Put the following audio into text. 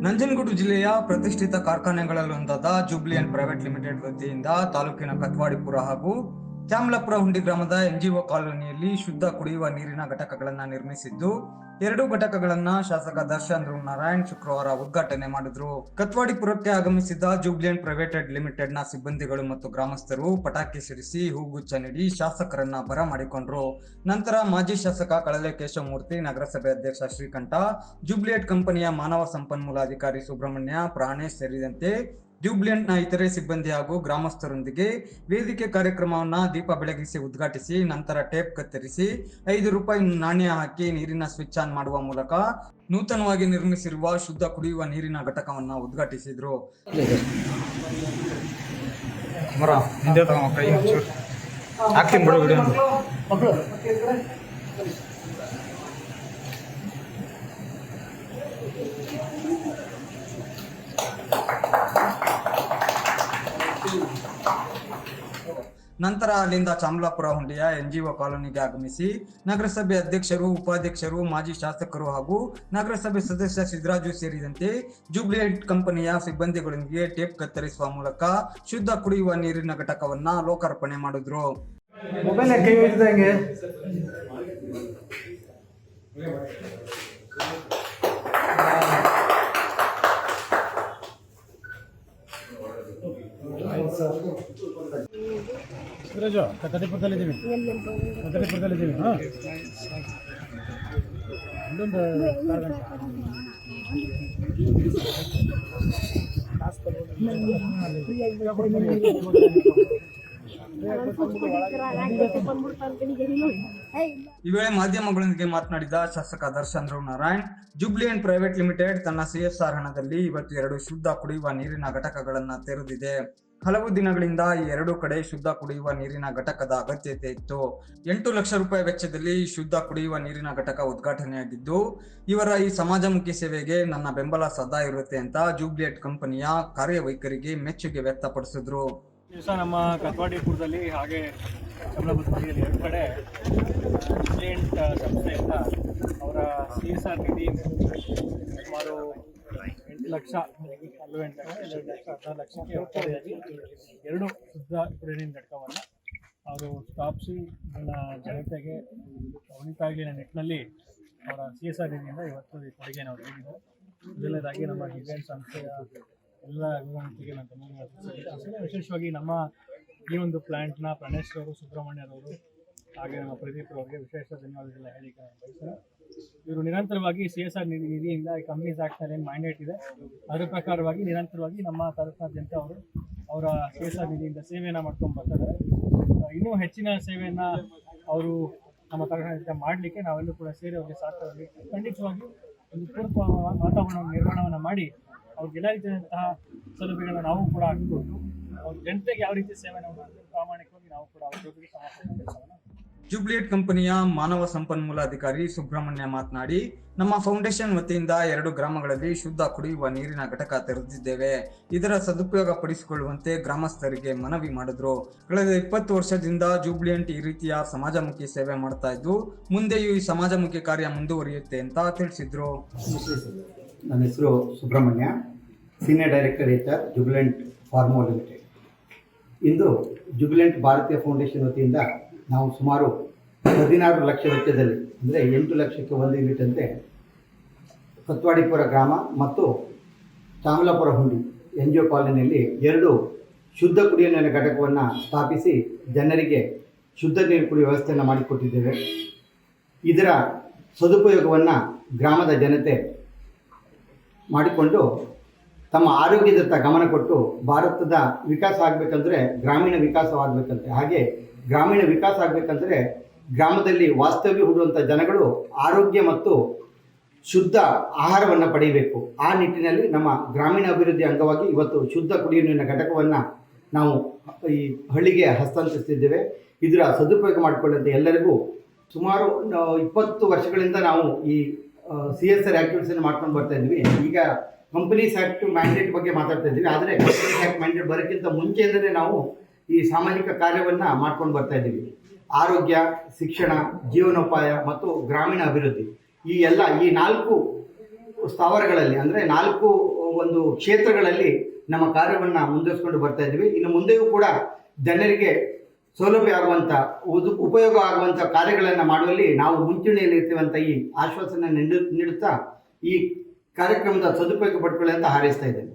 ನಂಜನಗೂಡು ಜಿಲ್ಲೆಯ ಪ್ರತಿಷ್ಠಿತ ಕಾರ್ಖಾನೆಗಳಲ್ಲೊಂದಾದ and private limited ವತಿಯಿಂದ ತಾಲೂಕಿನ ಕತ್ವಾಡಿಪುರ ಹಾಗೂ ಚಾಮಲಾಪುರ ಹುಂಡಿ ಗ್ರಾಮದ ಎನ್ಜಿಒ ಕಾಲೋನಿಯಲ್ಲಿ ಶುದ್ಧ ಕುಡಿಯುವ ನೀರಿನ ಘಟಕಗಳನ್ನು ನಿರ್ಮಿಸಿದ್ದು. ಎರಡು ಘಟಕಗಳನ್ನ ಶಾಸಕ ದರ್ಶನ್ ಧ್ರುವ ನಾರಾಯಣ್ ಶುಕ್ರವಾರ ಉದ್ಘಾಟನೆ ಮಾಡಿದ್ರು. ಕತ್ವಾಡಿಪುರಕ್ಕೆ ಆಗಮಿಸಿದ ಜೂಬ್ಲಿಯನ್ ಪ್ರೈವೇಟೆಡ್ ಲಿಮಿಟೆಡ್ನ ಸಿಬ್ಬಂದಿಗಳು ಮತ್ತು ಗ್ರಾಮಸ್ಥರು ಪಟಾಕಿ ಸಿಡಿಸಿ ಹೂಗುಚ್ಚ ನೀಡಿ ಶಾಸಕರನ್ನ ಬರಮಾಡಿಕೊಂಡ್ರು ನಂತರ ಮಾಜಿ ಶಾಸಕ ಕಳಲೆ ಕೇಶವಮೂರ್ತಿ ನಗರಸಭೆ ಅಧ್ಯಕ್ಷ ಶ್ರೀಕಂಠ, ಜೂಬ್ಲಿಯಟ್ ಕಂಪನಿಯ ಮಾನವ ಸಂಪನ್ಮೂಲ ಅಧಿಕಾರಿ ಸುಬ್ರಹ್ಮಣ್ಯ, ಪ್ರಾಣೇಶ್ ಸೇರಿದಂತೆ ಜೂಬ್ಲಿಯಂಟ್ನ ಇತರೆ ಸಿಬ್ಬಂದಿ ಹಾಗೂ ಗ್ರಾಮಸ್ಥರೊಂದಿಗೆ ವೇದಿಕೆ ಕಾರ್ಯಕ್ರಮವನ್ನ ದೀಪ ಬೆಳಗಿಸಿ ಉದ್ಘಾಟಿಸಿ, ನಂತರ ಟೇಪ್ ಕತ್ತರಿಸಿ, ಐದು ರೂಪಾಯಿ ನಾಣ್ಯ ಹಾಕಿ ನೀರಿನ ಸ್ವಿಚ್ ಆನ್ ಮಾಡುವ ಮೂಲಕ ನೂತನವಾಗಿ ನಿರ್ಮಿಸಿರುವ ಶುದ್ಧ ಕುಡಿಯುವ ನೀರಿನ ಘಟಕವನ್ನ ಉದ್ಘಾಟಿಸಿದ್ರು. ನಂತರ ಅಲ್ಲಿಂದ ಚಾಮಲಾಪುರ ಹುಂಡಿಯ ಎನ್ ಜಿಒ ಕಾಲೋನಿಗೆ ಆಗಮಿಸಿ ನಗರಸಭೆ ಅಧ್ಯಕ್ಷರು, ಉಪಾಧ್ಯಕ್ಷರು, ಮಾಜಿ ಶಾಸಕರು ಹಾಗೂ ನಗರಸಭೆ ಸದಸ್ಯ ಸಿದ್ದರಾಜು ಸೇರಿದಂತೆ ಜೂಬ್ಲಿಯಟ್ ಕಂಪನಿಯ ಸಿಬ್ಬಂದಿಗಳೊಂದಿಗೆ ಟೇಪ್ ಕತ್ತರಿಸುವ ಮೂಲಕ ಶುದ್ಧ ಕುಡಿಯುವ ನೀರಿನ ಘಟಕವನ್ನ ಲೋಕಾರ್ಪಣೆ ಮಾಡಿದ್ರು. ಮೊಬೈಲ್ ಗಂಟೆ. ಈ ವೇಳೆ ಮಾಧ್ಯಮಗಳೊಂದಿಗೆ ಮಾತನಾಡಿದ ಶಾಸಕ ದರ್ಶನ್ ರಾವ್ ನಾರಾಯಣ್, ಜೂಬ್ಲಿಯನ್ ಪ್ರೈವೇಟ್ ಲಿಮಿಟೆಡ್ ತನ್ನ ಸಿಎಸ್ಆರ್ ಹಣದಲ್ಲಿ ಇವತ್ತು ಎರಡು ಶುದ್ಧ ಕುಡಿಯುವ ನೀರಿನ ಘಟಕಗಳನ್ನು ತೆರೆದಿದೆ ಹಲವು ದಿನಗಳಿಂದ ಎರಡು ಕಡೆ ಶುದ್ಧ ಕುಡಿಯುವ ನೀರಿನ ಘಟಕದ ಅಗತ್ಯತೆ ಇತ್ತು. ಎಂಟು ಲಕ್ಷ ರೂಪಾಯಿ ವೆಚ್ಚದಲ್ಲಿ ಶುದ್ಧ ಕುಡಿಯುವ ನೀರಿನ ಘಟಕ ಉದ್ಘಾಟನೆಯಾಗಿದ್ದು, ಇವರ ಈ ಸಮಾಜಮುಖಿ ಸೇವೆಗೆ ನನ್ನ ಬೆಂಬಲ ಸದಾ ಇರುತ್ತೆ ಅಂತ ಜೂಬ್ಲಿಯಟ್ ಕಂಪನಿಯ ಕಾರ್ಯವೈಖರಿಗೆ ಮೆಚ್ಚುಗೆ ವ್ಯಕ್ತಪಡಿಸಿದ್ರು. ದಿವಸ ನಮ್ಮ ಕತ್ವಾಡಿಪುರದಲ್ಲಿ ಹಾಗೆ ಕಮಲಬುದ್ಧಿಯಲ್ಲಿ ಎರಡು ಕಡೆ ಸಂಸ್ಥೆಯಿಂದ ಅವರ ನಿಧಿ ಸುಮಾರು ಲಕ್ಷ ಎಂಟು ಲಕ್ಷ ಲಕ್ಷಕ್ಕೆ ಎರಡು ಶುದ್ಧ ನೀರಿನ ಘಟಕವನ್ನು ಅವರು ಸ್ಥಾಪಿಸಿ ನನ್ನ ಜನತೆಗೆ ಉಳಿತಾಗಲಿ ನಿಟ್ಟಿನಲ್ಲಿ ಅವರ ಸಿ ಎಸ್ ಆರ್ ನಿಧಿಯಿಂದ ಇವತ್ತು ಈ ಅವರು ನೀಡಿದ್ದಾರೆ ಮೊದಲನೇದಾಗಿ ನಮ್ಮ ಡಿಸೈನ್ ಸಂಸ್ಥೆಯ ಎಲ್ಲ ವಿವರಣೆಗೆ ನಾನು ಧನ್ಯವಾದ ವಿಶೇಷವಾಗಿ ನಮ್ಮ ಈ ಒಂದು ಪ್ಲ್ಯಾಂಟ್ನ ಪ್ರಣೇಶ್ ಅವರು ಸುಬ್ರಹ್ಮಣ್ಯರವರು, ಹಾಗೆ ನಮ್ಮ ಪ್ರದೀಪ್ ಅವರಿಗೆ ವಿಶೇಷ ಧನ್ಯವಾದಗಳನ್ನ ನಾನು ಬಯಸ್ತೇನೆ. ಇವರು ನಿರಂತರವಾಗಿ ಸಿ ಎಸ್ ಆರ್ ನಿಧಿ ನಿಧಿಯಿಂದ ಕಂಪ್ನೀಸ್ ಏನು ಮ್ಯಾಂಡೇಟ್ ಇದೆ. ಅದರ ಪ್ರಕಾರವಾಗಿ ನಿರಂತರವಾಗಿ ನಮ್ಮ ತಾಲೂಕಿನಾದ್ಯಂತ ಅವರು, ಅವರ ಸಿ ಎಸ್ ಆರ್ ನಿಧಿಯಿಂದ ಸೇವೆಯನ್ನು ಮಾಡ್ಕೊಂಡು ಬರ್ತಾರೆ ಇನ್ನೂ ಹೆಚ್ಚಿನ ಸೇವೆಯನ್ನು ಅವರು ನಮ್ಮ ತಾಲೂಕಿನಾದ್ಯಂತ ಮಾಡಲಿಕ್ಕೆ ನಾವೆಲ್ಲರೂ ಕೂಡ ಸೇರಿ ಅವರಿಗೆ ಸಹಕಾರವಾಗಿ ಖಂಡಿತವಾಗಿ ಒಂದು ಪೂರ್ವ ವಾತಾವರಣವನ್ನು ನಿರ್ಮಾಣವನ್ನು ಮಾಡಿ ಅವ್ರಿಗೆ ಎಲ್ಲ ರೀತಿಯಾದಂತಹ ಸೌಲಭ್ಯಗಳನ್ನ ನಾವು ಕೂಡ ಹಾಕಿಕೊಂಡು ಅವ್ರ ಜನತೆಗೆ ಯಾವ ರೀತಿ ಸೇವೆಯನ್ನು ಪ್ರಾಮಾಣಿಕವಾಗಿ ನಾವು ಕೂಡ ಅವ್ರ ಜೊತೆಗೆ ಕೆಲಸವನ್ನು ಜೂಬ್ಲಿಯಟ್ ಕಂಪನಿಯ ಮಾನವ ಸಂಪನ್ಮೂಲ ಅಧಿಕಾರಿ ಸುಬ್ರಹ್ಮಣ್ಯ ಮಾತನಾಡಿ, ನಮ್ಮ ಫೌಂಡೇಶನ್ ವತಿಯಿಂದ ಎರಡು ಗ್ರಾಮಗಳಲ್ಲಿ ಶುದ್ಧ ಕುಡಿಯುವ ನೀರಿನ ಘಟಕ ತೆರೆದಿದ್ದೇವೆ. ಇದರ ಸದುಪಯೋಗ ಪಡಿಸಿಕೊಳ್ಳುವಂತೆ ಗ್ರಾಮಸ್ಥರಿಗೆ ಮನವಿ ಮಾಡಿದ್ರು. ಕಳೆದ ಇಪ್ಪತ್ತು ವರ್ಷದಿಂದ ಜೂಬ್ಲಿಯಂಟ್ ಈ ರೀತಿಯ ಸಮಾಜಮುಖಿ ಸೇವೆ ಮಾಡ್ತಾ ಇದ್ದು, ಮುಂದೆಯೂ ಈ ಸಮಾಜಮುಖಿ ಕಾರ್ಯ ಮುಂದುವರಿಯುತ್ತೆ ಅಂತ ತಿಳಿಸಿದ್ರು. ನನ್ನ ಹೆಸರು Subrahmanya senior director H Jubilant Pharmova limited ಇಂದು ಜುಬ್ಲಿಯಂಟ್ ಭಾರತೀಯ ಫೌಂಡೇಶನ್ ವತಿಯಿಂದ ನಾವು ಸುಮಾರು ಹದಿನಾರು ಲಕ್ಷ ವೆಚ್ಚದಲ್ಲಿ, ಅಂದರೆ ಎಂಟು ಲಕ್ಷಕ್ಕೆ ಒಂದು ಯೂನಿಟ್ ಅಂತೆ, ಕತ್ವಾಡಿಪುರ ಗ್ರಾಮ ಮತ್ತು ಚಾಮಲಾಪುರ ಹುಂಡಿ ಎನ್ ಜಿ ಒ ಕಾಲೋನಿಯಲ್ಲಿ ಎರಡು ಶುದ್ಧ ಕುಡಿಯುವ ನೀರಿನ ಘಟಕವನ್ನು ಸ್ಥಾಪಿಸಿ ಜನರಿಗೆ ಶುದ್ಧ ನೀರು ಕುಡಿಯುವ ವ್ಯವಸ್ಥೆಯನ್ನು ಮಾಡಿಕೊಟ್ಟಿದ್ದೇವೆ. ಇದರ ಸದುಪಯೋಗವನ್ನು ಗ್ರಾಮದ ಜನತೆ ಮಾಡಿಕೊಂಡು ತಮ್ಮ ಆರೋಗ್ಯದತ್ತ ಗಮನ ಕೊಟ್ಟು ಭಾರತದ ವಿಕಾಸ ಆಗಬೇಕಂದ್ರೆ ಗ್ರಾಮೀಣ ವಿಕಾಸವಾಗಬೇಕಂತೆ ಹಾಗೆ ಗ್ರಾಮೀಣ ವಿಕಾಸ ಆಗಬೇಕಂದ್ರೆ ಗ್ರಾಮದಲ್ಲಿ ವಾಸ್ತವ್ಯ ಹೂಡುವಂಥ ಜನಗಳು ಆರೋಗ್ಯ ಮತ್ತು ಶುದ್ಧ ಆಹಾರವನ್ನು ಪಡೆಯಬೇಕು ಆ ನಿಟ್ಟಿನಲ್ಲಿ ನಮ್ಮ ಗ್ರಾಮೀಣ ಅಭಿವೃದ್ಧಿ ಅಂಗವಾಗಿ ಇವತ್ತು ಶುದ್ಧ ಕುಡಿಯುವ ನೀರಿನ ಘಟಕವನ್ನು ನಾವು ಈ ಹಳ್ಳಿಗೆ ಹಸ್ತಾಂತರಿಸ್ತಿದ್ದೇವೆ. ಇದರ ಸದುಪಯೋಗ ಮಾಡಿಕೊಳ್ಳುವಂಥ ಎಲ್ಲರಿಗೂ ಸುಮಾರು ಇಪ್ಪತ್ತು ವರ್ಷಗಳಿಂದ ನಾವು ಈ ಸಿ ಎಸ್ ಆರ್ ಆ್ಯಕ್ಟಿವಿಟೀಸನ್ನು ಮಾಡ್ಕೊಂಡು ಬರ್ತಾ ಇದ್ವಿ ಈಗ ಕಂಪನೀಸ್ ಆ್ಯಕ್ಟ್ ಮ್ಯಾಂಡೇಟ್ ಬಗ್ಗೆ ಮಾತಾಡ್ತಾ ಇದ್ದೀವಿ. ಆದರೆ ಕಂಪನೀಸ್ ಆ್ಯಕ್ಟ್ ಮ್ಯಾಂಡೇಟ್ ಬರೋಕ್ಕಿಂತ ಮುಂಚೆಯಿಂದಲೇ ನಾವು ಈ ಸಾಮಾಜಿಕ ಕಾರ್ಯವನ್ನು ಮಾಡ್ಕೊಂಡು ಬರ್ತಾ ಇದ್ದೀವಿ. ಆರೋಗ್ಯ, ಶಿಕ್ಷಣ, ಜೀವನೋಪಾಯ ಮತ್ತು ಗ್ರಾಮೀಣ ಅಭಿವೃದ್ಧಿ. ಈ ಎಲ್ಲ ಈ ನಾಲ್ಕು ಸ್ಥಾವರಗಳಲ್ಲಿ, ಅಂದರೆ ನಾಲ್ಕು ಒಂದು ಕ್ಷೇತ್ರಗಳಲ್ಲಿ ನಮ್ಮ ಕಾರ್ಯವನ್ನು ಮುಂದುವರಿಸ್ಕೊಂಡು ಬರ್ತಾ ಇದ್ದೀವಿ. ಇನ್ನು ಮುಂದೆಯೂ ಕೂಡ ಜನರಿಗೆ ಸೌಲಭ್ಯ ಆಗುವಂಥ ಉಪಯೋಗ ಆಗುವಂಥ ಕಾರ್ಯಗಳನ್ನು ಮಾಡುವಲ್ಲಿ ನಾವು ಮುಂಚೂಣಿಯಲ್ಲಿ ಇರ್ತೀವಂತ ಈ ಆಶ್ವಾಸನೆ ನೀಡು, ನೀಡುತ್ತಾ ಈ ಕಾರ್ಯಕ್ರಮದ ಸದುಪಯೋಗ ಪಡ್ಕೊಳ್ಳಿ ಅಂತ ಹಾರೈಸ್ತಾ ಇದ್ದೇನೆ.